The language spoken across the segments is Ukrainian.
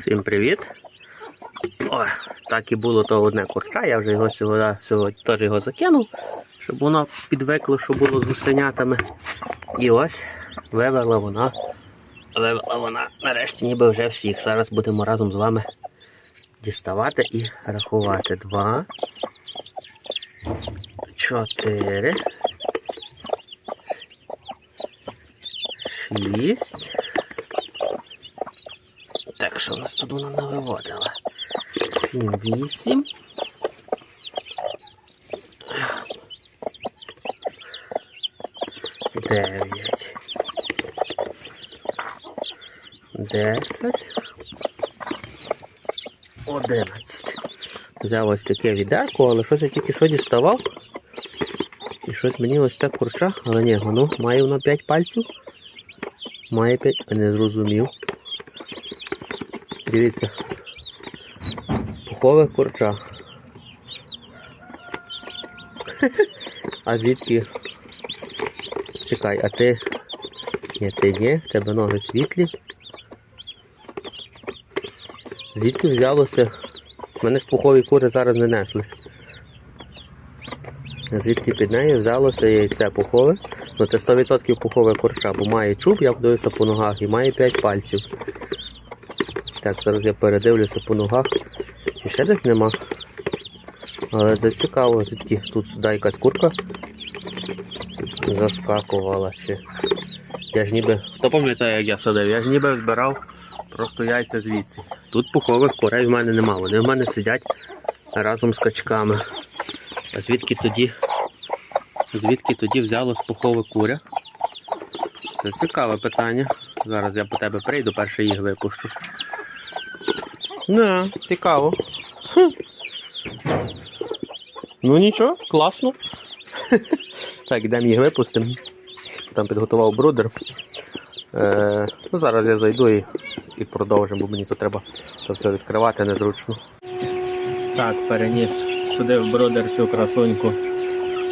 Всім привіт! О, так і було то одне курча, я вже його сьогодні, сьогодні теж його закинув, щоб воно підвикло, що було з гусенятами. І ось вивела вона. Вивела вона нарешті ніби вже всіх. Зараз будемо разом з вами діставати і рахувати. Два. Чотири. Шість. Так, що у нас тут вона навиводила? Сім, вісім. Дев'ять. Десять. Одинадцять. Взяв ось таке відерко, але щось я тільки що діставав. І щось мені ось ця курча, але ні, воно має воно 5 пальців. Має 5, а не зрозумів. Дивіться. Пухове курча. А звідки? Чекай, а ти. Ні, ти ні, в тебе ноги світлі. Звідки взялося? У мене ж пухові кури зараз не неслись. Звідки під нею взялося яйце пухове? Ну це 100% пухове курча, бо має чуб, я подивився по ногах і має 5 пальців. Так, зараз я передивлюся по ногах. Чи ще десь нема? Але це цікаво, звідки тут сюди якась курка заскакувала ще. Я ж ніби. Хто пам'ятає, як я садив? Я ж ніби збирав просто яйця звідси. Тут пухових курей в мене нема. Вони в мене сидять разом з качками. А звідки тоді? Звідки тоді взялось пухове куря? Це цікаве питання. Зараз я по тебе прийду, перше їх випущу. Не, цікаво. Хм. Ну нічого, класно. так, йдемо їх випустимо. Там підготував брудер. Е, ну, зараз я зайду і, і продовжимо, бо мені тут треба це все відкривати незручно. Так, переніс сюди в брудер цю красуньку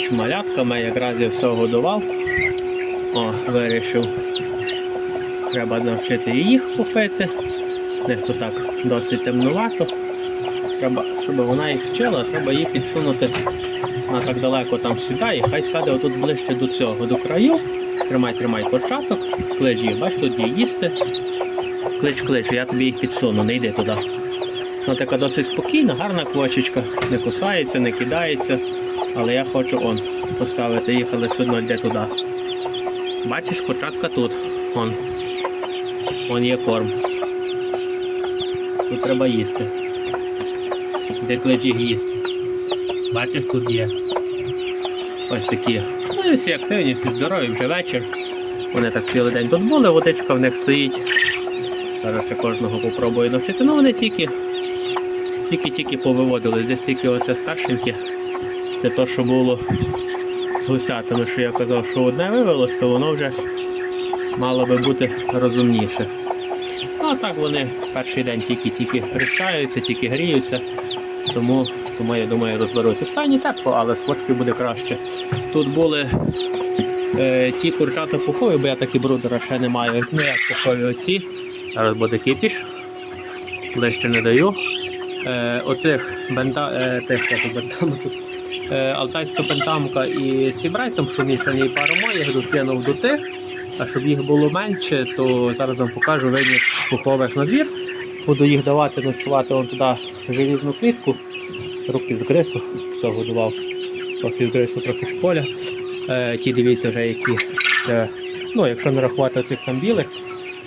з малятками, якраз я все годував. О, вирішив. Треба навчити їх попити. Дехто так досить темнувато. Треба, щоб вона їх вчила, треба її підсунути. Вона так далеко там сідає, хай сяде отут ближче до цього, до краю. Тримай, тримай початок, клич їх, бач, тут її їсти. Клич, клич, я тобі їх підсуну, не йди туди. Вона така досить спокійна, гарна квочечка, не кусається, не кидається. Але я хочу он поставити їх, але все одно йде туди. Бачиш, початка тут. Он. Он є корм. Тут треба їсти. Де клич їх їсти. Бачиш, тут є. Ось такі. Ну і всі активні, всі здорові, вже вечір. Вони так цілий день тут були, водичка в них стоїть. Зараз я кожного попробую навчити. Ну вони тільки тільки-тільки повиводились. Десь тільки оце старшеньке. Це то, що було з гусятами, що я казав, що одне вивелось, то воно вже мало би бути розумніше. Ну а так вони перший день тільки-тільки привчаються, тільки гріються. Тому, тому я думаю, розберуться. В стані тепло, але з почкою буде краще. Тут були е, ті курчата пухові, бо я такі брудера ще не маю. Ну як пухові оці. Зараз буде кипіш. Ближче не даю. Е, оцих бента, е, тих, як бентам, е, алтайська бентамка і сібрайтом, що мішані пару моїх докинув до тих. А щоб їх було менше, то зараз вам покажу виніс пухових на двір. Буду їх давати ночувати вон туди желізну клітку. Руки з грису, все годував. Трохи з грису, трохи з поля. Е, ті дивіться вже які. Це, ну, якщо не рахувати цих там білих,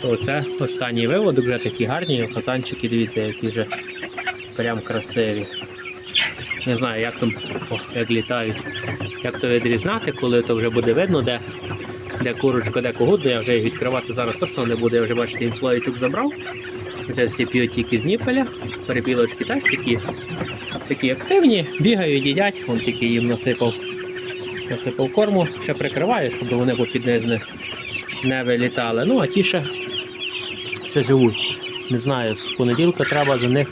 то це останній виводок, вже такі гарні. Фазанчики, дивіться, які вже прям красиві. Не знаю, як там о, як літають. Як то відрізнати, коли то вже буде видно, де, де курочка, де когут, я вже їх відкривати зараз точно не буде. Я вже бачите, їм слоєчок забрав. Вже всі п'ють тільки з ніпеля. Перепілочки теж такі, такі активні, бігають, їдять, он тільки їм насипав, насипав корму, ще прикриває, щоб вони попід низ не, не вилітали. Ну, а ті ще, ще живуть. Не знаю, з понеділка треба за них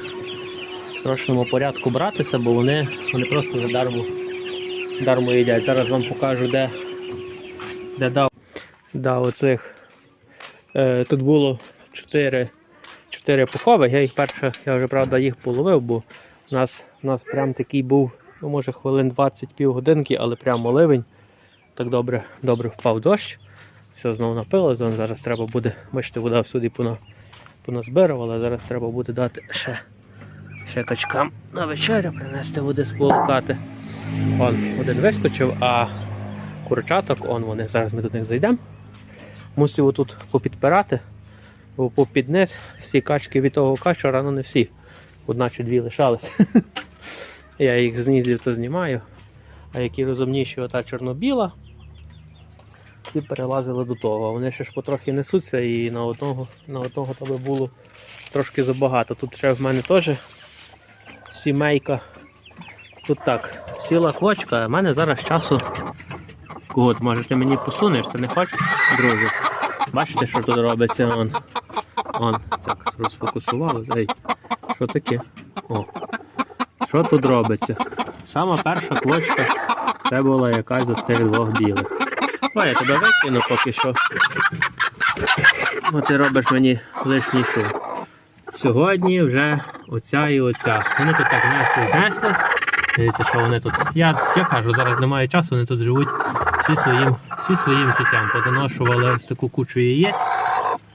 в срочному порядку братися, бо вони, вони просто за дарму, дарму їдять. Зараз вам покажу, де, де дав. Да, оцих. Е, тут було 4, чотири пухови. Я їх перше, я вже правда їх половив, бо у нас, у нас прям такий був, ну може хвилин 20 півгодинки, але прямо ливень. Так добре, добре впав дощ. Все знову напилось, вон зараз треба буде, бачите, вода всюди пона, поназбирувала, зараз треба буде дати ще, ще качкам на вечерю, принести води з полукати. Один вискочив, а курчаток, он вони, зараз ми до них зайдемо. Мусив отут попідпирати, бо попід низ всі качки від того качора, ну не всі. Одна чи дві лишались. Я їх знизів то знімаю. А які розумніші, ота чорно-біла, ті перелазили до того. Вони ще ж потрохи несуться і на одного, на одного то було трошки забагато. Тут ще в мене теж сімейка. Тут так, сіла квочка, а в мене зараз часу. От, може ти мені посунеш, ти не хочеш, друзі. Бачите, що тут робиться? Он, он так, розфокусувало. Ей, що таке? О. Що тут робиться? Сама перша квочка це була якась з тих двох білих. О, я тебе викину поки що. Бо ти робиш мені лишній шум. Сьогодні вже оця і оця. Вони тут так знесли, знесли. Дивіться, що вони тут. Я, я кажу, зараз немає часу, вони тут живуть всі своїм, всі своїм життям. Подоношували ось таку кучу яєць.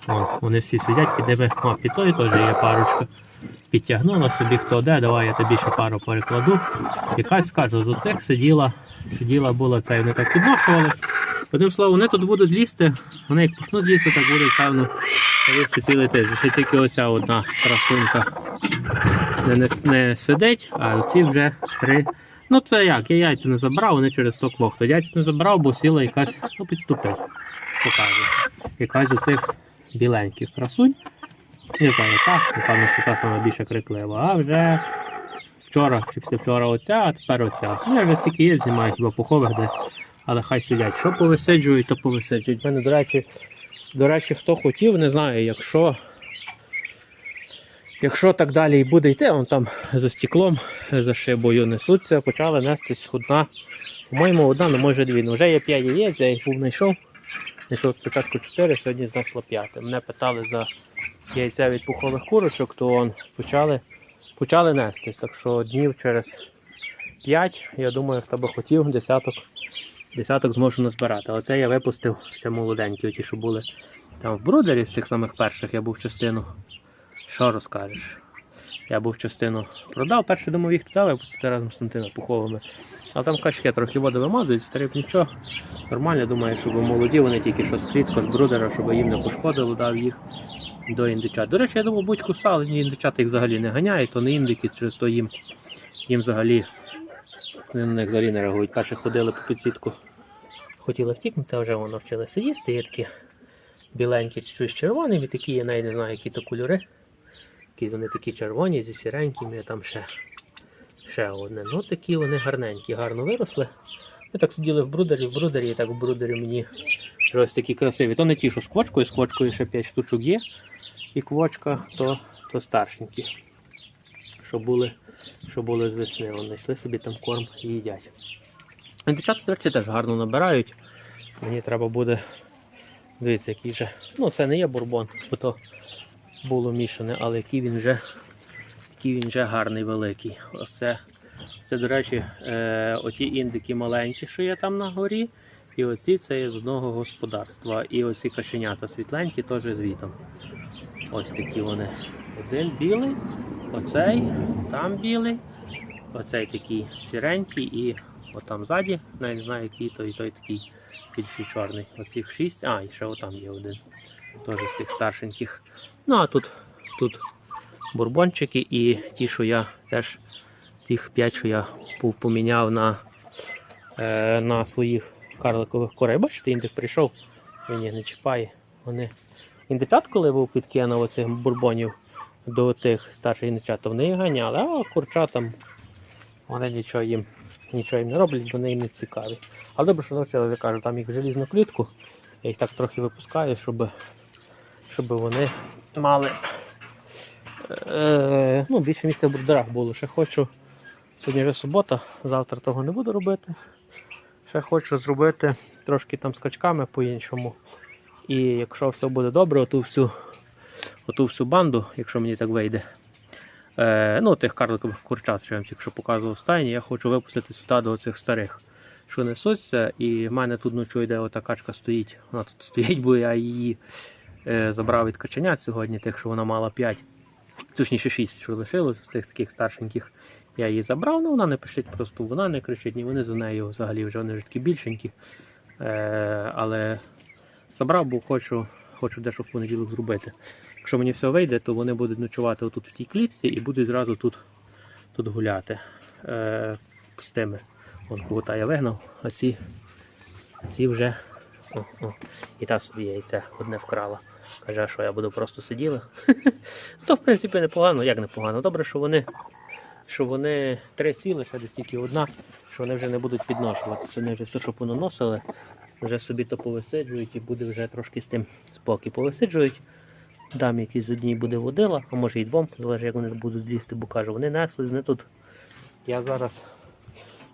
О, вони всі сидять під ними. О, під тою теж є парочка. Підтягнула собі хто де, давай я тобі ще пару перекладу. Якась кажу, з оцих сиділа, сиділа була і вони так підношувались. Одним словом, вони тут будуть лізти, вони як почнуть лізти, так будуть, певно, лізти цілий тиждень. Ще тільки оця одна красунька не, не, не сидить, а ці вже три. Ну це як, я яйця не забрав, вони через то квохту. Яйця не забрав, бо сіла якась, ну підступив. Покажу. Якась з цих біленьких красунь. Не знаю, так, напевно, що так вона більше криклива. А вже вчора, чи вчора оця, а тепер оця. Ну, я вже стільки є, знімаю хіба пухових десь, але хай сидять. Що повисиджують, то повисиджують. У мене, до речі, до речі, хто хотів, не знаю, якщо. Якщо так далі і буде йти, вон там за стеклом, за шибою несуться, почали нестись одна. По-моєму, одна, ну може дві. Ну вже є 5 яєць, я їх був знайшов. Знайшов спочатку 4, сьогодні знесло 5. Мене питали за яйця від пухових курочок, то он почали, почали нестись. Так що днів через 5, я думаю, хто би хотів, десяток, десяток зможу назбирати. Оце я випустив, це молоденькі, ті, що були там в брудері з цих самих перших, я був частину. Що розкажеш? Я був частину продав, перший думав їх туди випустити разом з тими пуховими. А там качки трохи воду вимазують, старий б нічого. Нормально, думаю, щоб молоді, вони тільки що з клітка, з брудера, щоб їм не пошкодило, дав їх до індичат. До речі, я думав, будь кусали, індичата їх взагалі не ганяють, то не індики, через то їм, їм взагалі вони на них взагалі не реагують. Перші ходили по підсітку, хотіли втікнути, а вже воно вчилися їсти. Є такі біленькі, чуть червоними, такі, я навіть не знаю, які то кольори. Якісь вони такі червоні зі сіренькими, там ще, ще одне. Ну такі вони гарненькі, гарно виросли. Ми так сиділи в брудері, в брудері, і так в брудері мені ось такі красиві. То не ті, що з квочкою, з квочкою ще 5 штучок є. І квочка, то, то старшенькі. Що були, що були з весни. Вони йшли собі там корм і їдять. А Дівчата, до речі, теж гарно набирають. Мені треба буде. Дивіться, який же. Ну, це не є бурбон, бо то було мішане, але який він вже, який він вже гарний великий. Ось це, це до речі, е, оті індики маленькі, що є там на горі. І оці це є з одного господарства. І оці каченята світленькі теж звітом. Ось такі вони. Один білий, оцей, там білий, оцей такий сіренький і отам ззаді, навіть не знаю, який той, той такий більший чорний. Оцих шість, а, і ще отам є один. Теж з тих старшеньких. Ну а тут, тут бурбончики і ті, що я теж тих 5, що я поміняв на, е, на своїх карликових курей. Бачите, індик прийшов, він їх не чіпає. Вони індичат, коли був підкинув оцих бурбонів до тих старших індичат, то вони їх ганяли, а курчатам вони нічого їм, нічого їм не роблять, вони їм не цікаві. Але добре, що навчили, я кажу, там їх в желізну клітку. Я їх так трохи випускаю, щоб, щоб вони мали е, ну, більше місця в брудерах було. Ще хочу. Сьогодні вже субота, завтра того не буду робити. Ще хочу зробити трошки там з качками по-іншому. І якщо все буде добре, оту всю, оту всю банду, якщо мені так вийде. Е, ну, тих карликових курчат, що я вам тільки що показував стайні, я хочу випустити сюди до цих старих, що несуться. І в мене тут ночою йде ота качка стоїть. Вона тут стоїть, бо я її забрав від каченят сьогодні, тих, що вона мала 5. Точніше 6, що лишилось з тих таких старшеньких. Я її забрав, ну вона не пишить просто, вона не кричить, ні вони за нею взагалі вже вони вже такі більшенькі. Е, але забрав, бо хочу, хочу дещо в понеділок зробити. Якщо мені все вийде, то вони будуть ночувати отут в тій клітці і будуть зразу тут, тут гуляти е, з тими. Вон кута я вигнав, а ці, ці вже о, о, і та собі яйце одне вкрала. Каже, що я буду просто сиділа. То в принципі непогано, як непогано. Добре, що вони, що вони три сіли, ще десь тільки одна, що вони вже не будуть підношуватися. Вони вже все, що понаносили, вже собі то повисиджують і буде вже трошки з тим спокій. Повисиджують. Дам якийсь з одній буде водила, а може і двом, залежить як вони будуть лізти, бо кажу, вони несли, не тут. Я зараз,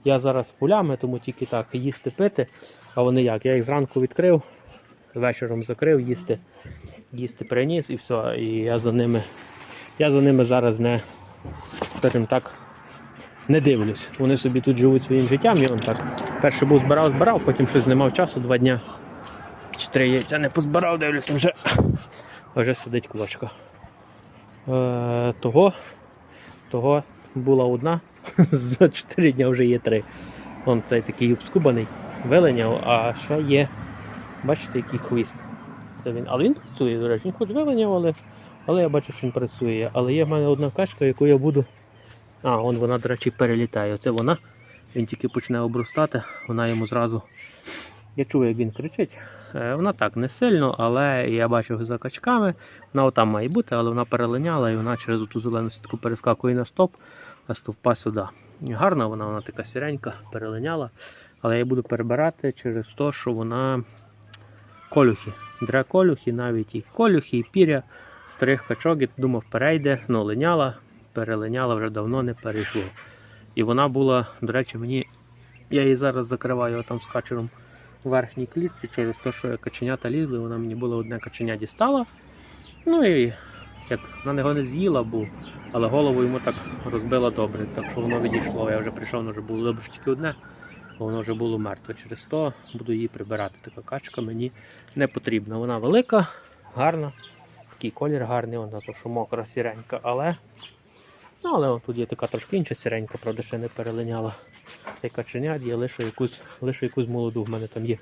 я зараз з пулями, тому тільки так їсти пити. А вони як? Я їх зранку відкрив, вечором закрив, їсти, їсти приніс і все. І я за ними, я за ними зараз не, скажімо так, не дивлюсь. Вони собі тут живуть своїм життям. І он так. Перше був збирав, збирав, потім щось не мав часу, два дня. Чотири яйця не позбирав, дивлюся вже. Вже сидить квочка. Е, того, того була одна, за 4 дня вже є три. Вон цей такий обскубаний, виленяв, а ще є, бачите, який хвіст. Це він. Але він працює, до речі, він хоч виленяв, але, але я бачу, що він працює. Але є в мене одна качка, яку я буду. А, вон вона, до речі, перелітає. Оце вона. Він тільки почне обростати, вона йому зразу. Я чую, як він кричить. Е, Вона так не сильно, але я бачив за качками. Вона отам має бути, але вона перелиняла і вона через ту зелену сітку перескакує на стоп, а стовпа сюди. Гарна вона, вона така сіренька, перелиняла. Але я буду перебирати через те, що вона колюхи. Дре колюхи, навіть і колюхи, і піря старих качок, я думав, перейде, ну линяла, перелиняла вже давно не перейшло. І вона була, до речі, мені. Я її зараз закриваю там з качером в верхній клітці через те, що каченята лізли, вона мені було одне каченя дістала. Ну і як вона його не з'їла, був, але голову йому так розбила добре, так що воно відійшло. Я вже прийшов, воно вже було добре тільки одне, бо воно вже було мертве. Через то буду її прибирати. Така качка мені не потрібна. Вона велика, гарна, такий колір гарний, вона то, що мокра сіренька, але. Ну, але тут є така трошки інша сіренька, правда, ще не перелиняла. Та каченят є, лише якусь, лише якусь молоду. В мене там є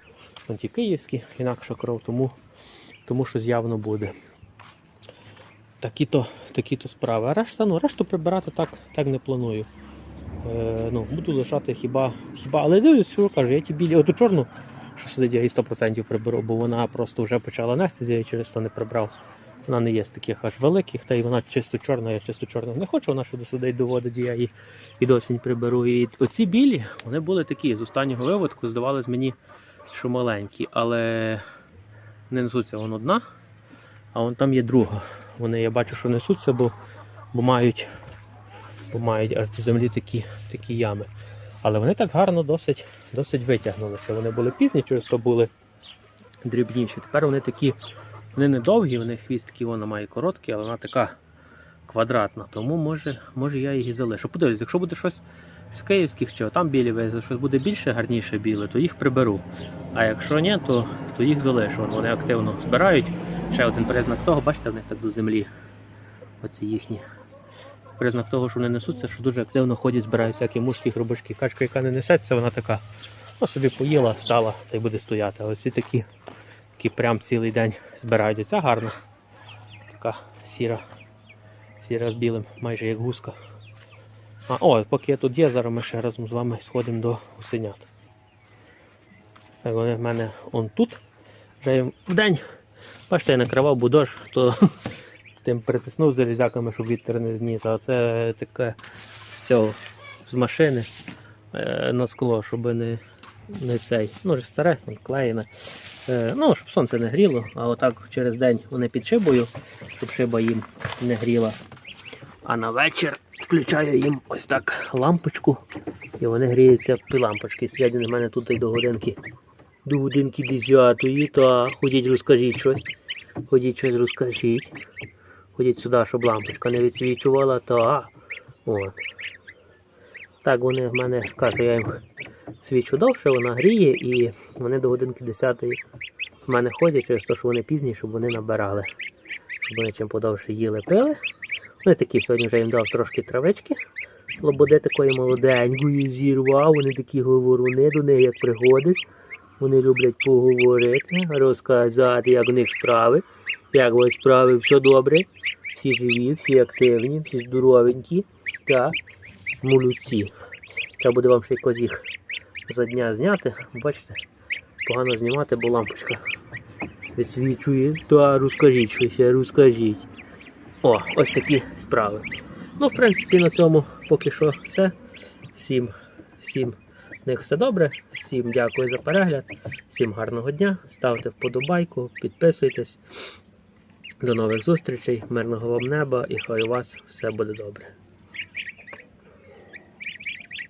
вон ті київські, інакша кров, тому, тому що з'явно буде. Такі-то, такі-то справи. А решта, ну, решту прибирати так, так не планую. Е, ну, буду лишати хіба. хіба. Але дивлюсь, що кажу, я ті білі, оту чорну, що сидить, я її 100% приберу, бо вона просто вже почала нестися, я її через то не прибрав. Вона не є з таких аж великих, та й вона чисто чорна, я чисто чорна не хочу, вона сюди сидить доводить, я її і досінь приберу. І оці білі, вони були такі, з останнього виводку здавалось мені, що маленькі, але не несуться вон одна, а вон там є друга. Вони я бачу, що несуться, бо, бо мають бо мають аж до землі такі, такі ями. Але вони так гарно досить, досить витягнулися. Вони були пізні, через то були дрібніші. Тепер вони такі, вони не довгі, вони хвіст такий, вона має короткий, але вона така квадратна. Тому може, може я її залишу. Подивлюсь, якщо буде щось з київських чи там білі везли, щось буде більше, гарніше біле, то їх приберу. А якщо ні, то, то їх залишу. Вони активно збирають. Ще один признак того, бачите, в них так до землі. Оці їхні. Признак того, що вони несуться, що дуже активно ходять, збирають всякі мушки, хробачки. Качка, яка не несеться, вона така. Ну, собі поїла, стала та й буде стояти. А оці такі, які прям цілий день збирають. Оця гарна. Така сіра. Сіра з білим, майже як гуска. А, о, поки я тут є, зараз ми ще разом з вами сходимо до гусенят. Так, вони в мене он тут. Вже в день. Бачите, я накривав будож, то тим притиснув залізяками, щоб вітер не зніс. А це таке з цього, з машини е, на скло, щоб не, не цей. Ну, вже старе, клеєне. Е, ну, щоб сонце не гріло, а отак через день вони під шибою, щоб шиба їм не гріла. А на вечір включаю їм ось так лампочку, і вони гріються під лампочки. Сидять на мене тут і до годинки. До годинки 10 та ходіть, розкажіть щось. Ходіть щось розкажіть. Ходіть сюди, щоб лампочка не відсвічувала, то а. От. Так вони в мене, кажу, я їм свічу довше, вона гріє і вони до годинки 10 в мене ходять через те, що вони пізні, щоб вони набирали. Щоб вони чим подовше їли, пили. Ну і такі сьогодні вже їм дав трошки травички. Лободи такої молоденької зірвав, вони такі говоруни до них, як приходиш. Вони люблять поговорити, розказати, як у них справи. Як у вас справи, все добре. Всі живі, всі активні, всі здоровенькі. Так, молодці. Треба буде вам ще якось їх за дня зняти. Бачите, погано знімати, бо лампочка відсвічує. Та розкажіть щось, розкажіть. О, ось такі справи. Ну, в принципі, на цьому поки що все. Всім, всім в них все добре. Всім дякую за перегляд. Всім гарного дня. Ставте вподобайку, підписуйтесь. До нових зустрічей, мирного вам неба і хай у вас все буде добре.